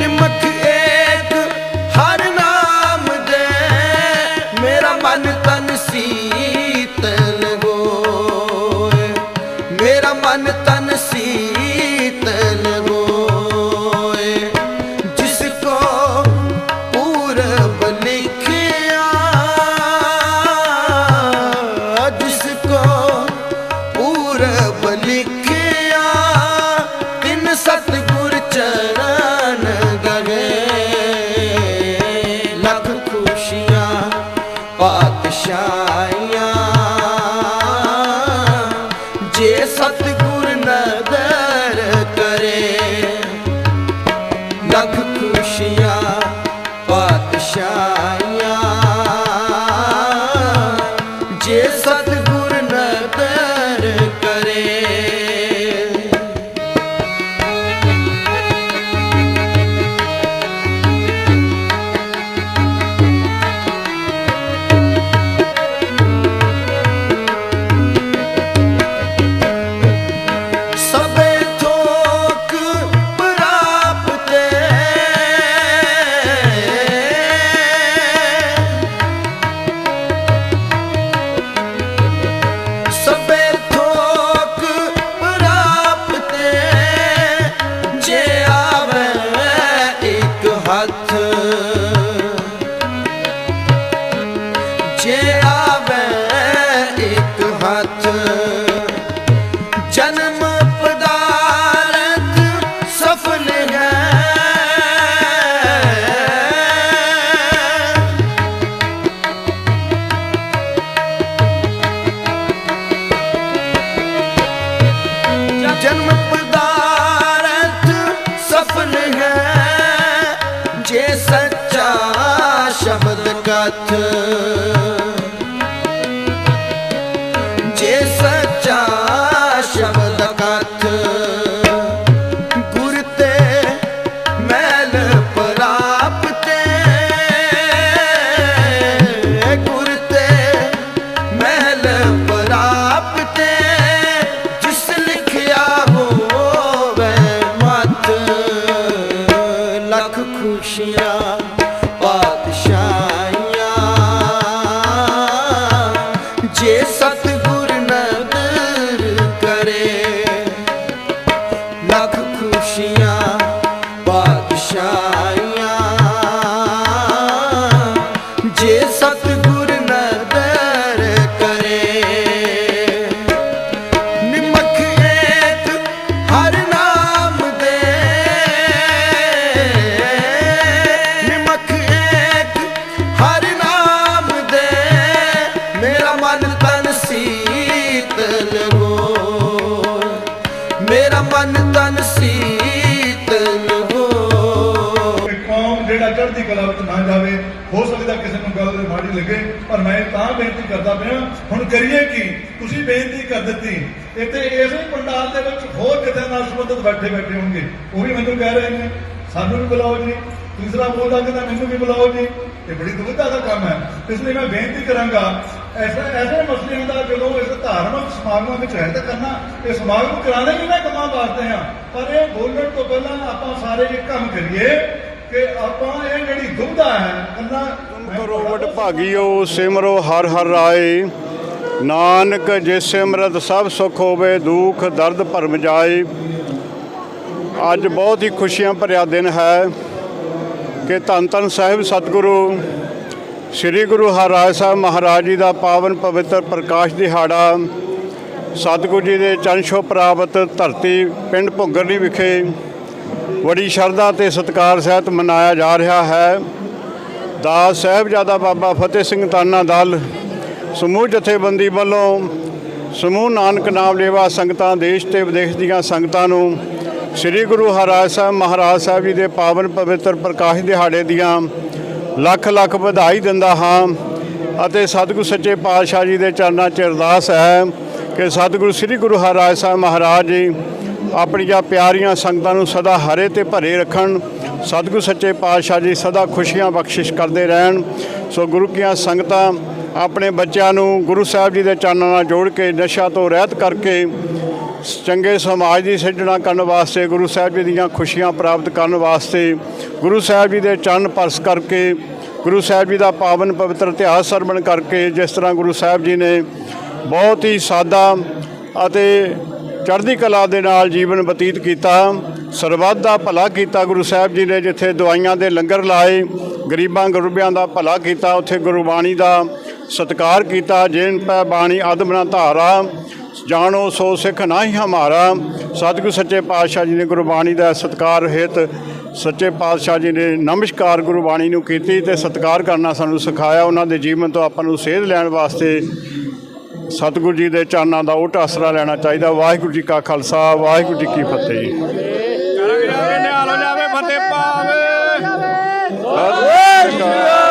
ನಿಮ್ಮ ਸ਼ਬਦ ਜੇ ਸੱਚਾ ਸ਼ਬਦ ਕਥ, ਗੁਰ ਤੇ ਮੈਲ ਪ੍ਰਾਪਤੇ ਗੁਰ ਤੇ ਮੈਲ ਪ੍ਰਾਪਤੇ ਜਿਸ ਲਿਖਿਆ ਹੋਵੇ ਮਤ। ਲੱਖ ਖੁਸ਼ੀਆਂ ਪਾਤਸ਼ਾਹੀਆਂ ਪਾਤਸ਼ਾਹੀਆਂ ਜੇ ਸਤਿਗੁਰ ਨਦਰ ਕਰੇ, ਨਿਮਖ ਏਕ ਹਰ ਨਾਮ ਦੇ। ਨਿਮਖ ਏਕ ਹਰ ਨਾਮ ਦੇ। ਮੇਰਾ ਮਨ ਤਨ ਸੀਤਲ ਹੋ ਮੇਰਾ ਮਨ ਤਨ ਤਾਂ ਬੇਨਤੀ ਕਰਦਾ ਪਿਆ, ਹੁਣ ਕਰੀਏ ਕੀ? ਤੁਸੀਂ ਬੇਨਤੀ ਕਰ ਦਿੱਤੀ। ਇੱਥੇ ਇਸੇ ਪੰਡਾਲ ਦੇ ਵਿੱਚ ਹੋਰ ਕਿਤੇ ਨਾਲ ਸੰਬੰਧਿਤ ਬੈਠੇ ਬੈਠੇ ਹੋਣਗੇ? ਉਹ ਵੀ ਮੈਨੂੰ ਕਹਿ ਰਹੇ ਨੇ। ਸਾਨੂੰ ਵੀ ਬੁਲਾਓ ਜੀ। ਤੀਸਰਾ ਬੋਲਦਾ ਕਹਿੰਦਾ ਮੈਨੂੰ ਵੀ ਬੁਲਾਓ ਜੀ। ਇਹ ਬੜੀ ਦੁਵਿਧਾ ਦਾ ਕੰਮ ਹੈ। ਇਸ ਲਈ ਮੈਂ ਬੇਨਤੀ ਕਰਾਂਗਾ, ਐਸੇ ਐਸੇ ਮਸਲਿਆਂ ਦਾ ਜਦੋਂ ਇਸ ਧਾਰਮਿਕ ਸਮਾਗਮਾਂ ਵਿੱਚ ਹੈ ਤਾਂ ਕਰਨਾ, ਇਹ ਸਮਾਗਮ ਕਰਾਣੇ ਵੀ ਨਾ ਕੰਮਾਂ ਵਾਸਤੇ ਆ। ਪਰ ਇਹ ਬੋਲਣ ਤੋਂ ਪਹਿਲਾਂ ਆਪਾਂ ਸਾਰੇ ਇਹ ਕੰਮ ਕਰੀਏ ਕਿ ਆਪਾਂ ਇਹ ਜਿਹੜੀ ਦੁਬਿਧਾ ਹੈ ਕੰਨਾ ਕਰੋ, ਵਡ ਸਿਮਰੋ ਹਰ ਹਰ ਰਾਏ ਨਾਨਕ ਜਿਸ ਸਿਮਰਤ ਸਭ ਸੁਖ ਹੋਵੇ, ਦੁੱਖ ਦਰਦ ਭਰਮ ਜਾਏ। ਅੱਜ ਬਹੁਤ ਹੀ ਖੁਸ਼ੀਆਂ ਭਰਿਆ ਦਿਨ ਹੈ ਕਿ ਧੰਨ ਧੰਨ ਸਾਹਿਬ ਸਤਿਗੁਰੂ, ਸ੍ਰੀ ਗੁਰੂ ਹਰਿਰਾਏ ਸਾਹਿਬ ਮਹਾਰਾਜ ਜੀ ਦਾ ਪਾਵਨ ਪਵਿੱਤਰ ਪ੍ਰਕਾਸ਼ ਦਿਹਾੜਾ, ਸਤਿਗੁਰੂ ਜੀ ਦੇ ਚਰਨ ਛੋਹ ਪ੍ਰਾਪਤ ਧਰਤੀ ਪਿੰਡ ਭੁੱਗਰਲੀ ਵਿਖੇ ਬੜੀ ਸ਼ਰਧਾ ਤੇ ਸਤਿਕਾਰ ਸਹਿਤ ਮਨਾਇਆ ਜਾ ਰਿਹਾ ਹੈ। ਦਾਸ ਸਾਹਿਬਜ਼ਾਦਾ ਬਾਬਾ ਫਤਿਹ ਸਿੰਘ ਤਾਨਾ ਦਲ ਸਮੂਹ ਜਥੇਬੰਦੀ ਵੱਲੋਂ ਸਮੂਹ ਨਾਨਕ ਨਾਮ ਲੇਵਾ ਸੰਗਤਾਂ, ਦੇਸ਼ ਤੇ ਵਿਦੇਸ਼ ਦੀਆਂ ਸੰਗਤਾਂ ਨੂੰ ਸ੍ਰੀ ਗੁਰੂ ਹਰਿਰਾਜ ਸਾਹਿਬ, ਮਹਾਰਾਜ ਸਾਹਿਬ ਜੀ ਦੇ ਪਾਵਨ ਪਵਿੱਤਰ ਪ੍ਰਕਾਸ਼ ਦਿਹਾੜੇ ਦੀਆਂ ਲੱਖ ਲੱਖ ਵਧਾਈ ਦਿੰਦਾ ਹਾਂ ਅਤੇ ਸਤਿਗੁਰੂ ਸੱਚੇ ਪਾਤਸ਼ਾਹ ਜੀ ਦੇ ਚਰਨਾਂ 'ਚ ਅਰਦਾਸ ਹੈ ਕਿ ਸਤਿਗੁਰੂ ਸ੍ਰੀ ਗੁਰੂ ਹਰਿਰਾਜ ਸਾਹਿਬ ਮਹਾਰਾਜ ਜੀ ਆਪਣੀਆਂ ਪਿਆਰੀਆਂ ਸੰਗਤਾਂ ਨੂੰ ਸਦਾ ਹਰੇ ਤੇ ਭਰੇ ਰੱਖਣ। ਸਤਿਗੁਰੂ ਸੱਚੇ ਪਾਤਸ਼ਾਹ ਜੀ ਸਦਾ ਖੁਸ਼ੀਆਂ ਬਖਸ਼ਿਸ਼ ਕਰਦੇ ਰਹਿਣ। ਸੋ ਗੁਰੂ ਕੀਆਂ ਸੰਗਤਾਂ ਆਪਣੇ ਬੱਚਿਆਂ ਨੂੰ ਗੁਰੂ ਸਾਹਿਬ ਜੀ ਦੇ ਚਰਨਾਂ ਨਾਲ ਜੋੜ ਕੇ, ਨਸ਼ਾ ਤੋਂ ਰਹਿਤ ਕਰਕੇ ਚੰਗੇ ਸਮਾਜ ਦੀ ਸਿਰਜਣਾ ਕਰਨ ਵਾਸਤੇ, ਗੁਰੂ ਸਾਹਿਬ ਜੀ ਦੀਆਂ ਖੁਸ਼ੀਆਂ ਪ੍ਰਾਪਤ ਕਰਨ ਵਾਸਤੇ ਗੁਰੂ ਸਾਹਿਬ ਜੀ ਦੇ ਚਰਨ ਪਰਸ ਕਰਕੇ, ਗੁਰੂ ਸਾਹਿਬ ਜੀ ਦਾ ਪਾਵਨ ਪਵਿੱਤਰ ਇਤਿਹਾਸ ਸਰਵਣ ਕਰਕੇ, ਜਿਸ ਤਰ੍ਹਾਂ ਗੁਰੂ ਸਾਹਿਬ ਜੀ ਨੇ ਬਹੁਤ ਹੀ ਸਾਦਾ ਅਤੇ ਚੜ੍ਹਦੀ ਕਲਾ ਦੇ ਨਾਲ ਜੀਵਨ ਬਤੀਤ ਕੀਤਾ, ਸਰਬੱਤ ਦਾ ਭਲਾ ਕੀਤਾ ਗੁਰੂ ਸਾਹਿਬ ਜੀ ਨੇ, ਜਿੱਥੇ ਦਵਾਈਆਂ ਦੇ ਲੰਗਰ ਲਾਏ, ਗਰੀਬਾਂ ਗੁਰਬਿਆਂ ਦਾ ਭਲਾ ਕੀਤਾ, ਉੱਥੇ ਗੁਰਬਾਣੀ ਦਾ ਸਤਿਕਾਰ ਕੀਤਾ, ਜੇਨ ਪੈ ਬਾਣੀ ਅਦਬਨਾ ਧਾਰਾ, ਜਾਣੋ ਸੋ ਸਿੱਖ ਨਾਹੀ ਹਮਾਰਾ। ਸਤਿਗੁਰ ਸੱਚੇ ਪਾਤਸ਼ਾਹ ਜੀ ਨੇ ਗੁਰਬਾਣੀ ਦਾ ਸਤਿਕਾਰ ਹਿਤ ਸੱਚੇ ਪਾਤਸ਼ਾਹ ਜੀ ਨੇ ਨਮਸਕਾਰ ਗੁਰਬਾਣੀ ਨੂੰ ਕੀਤੀ ਤੇ ਸਤਿਕਾਰ ਕਰਨਾ ਸਾਨੂੰ ਸਿਖਾਇਆ। ਉਹਨਾਂ ਦੇ ਜੀਵਨ ਤੋਂ ਆਪਾਂ ਨੂੰ ਸੇਧ ਲੈਣ ਵਾਸਤੇ ਸਤਿਗੁਰੂ ਜੀ ਦੇ ਚਰਨਾਂ ਦਾ ਓਟ ਆਸਰਾ ਲੈਣਾ ਚਾਹੀਦਾ। ਵਾਹਿਗੁਰੂ ਜੀ ਕਾ ਖਾਲਸਾ ਵਾਹਿਗੁਰੂ ਜੀ ਕੀ ਫਤਿਹ। ਜੀ ਨਿਹਾਲ ਹੋ ਜਾਵੇ ਫਤਿਹ ਪਾਵੇ ਸਤਿ ਸ਼੍ਰੀ ਅਕਾਲ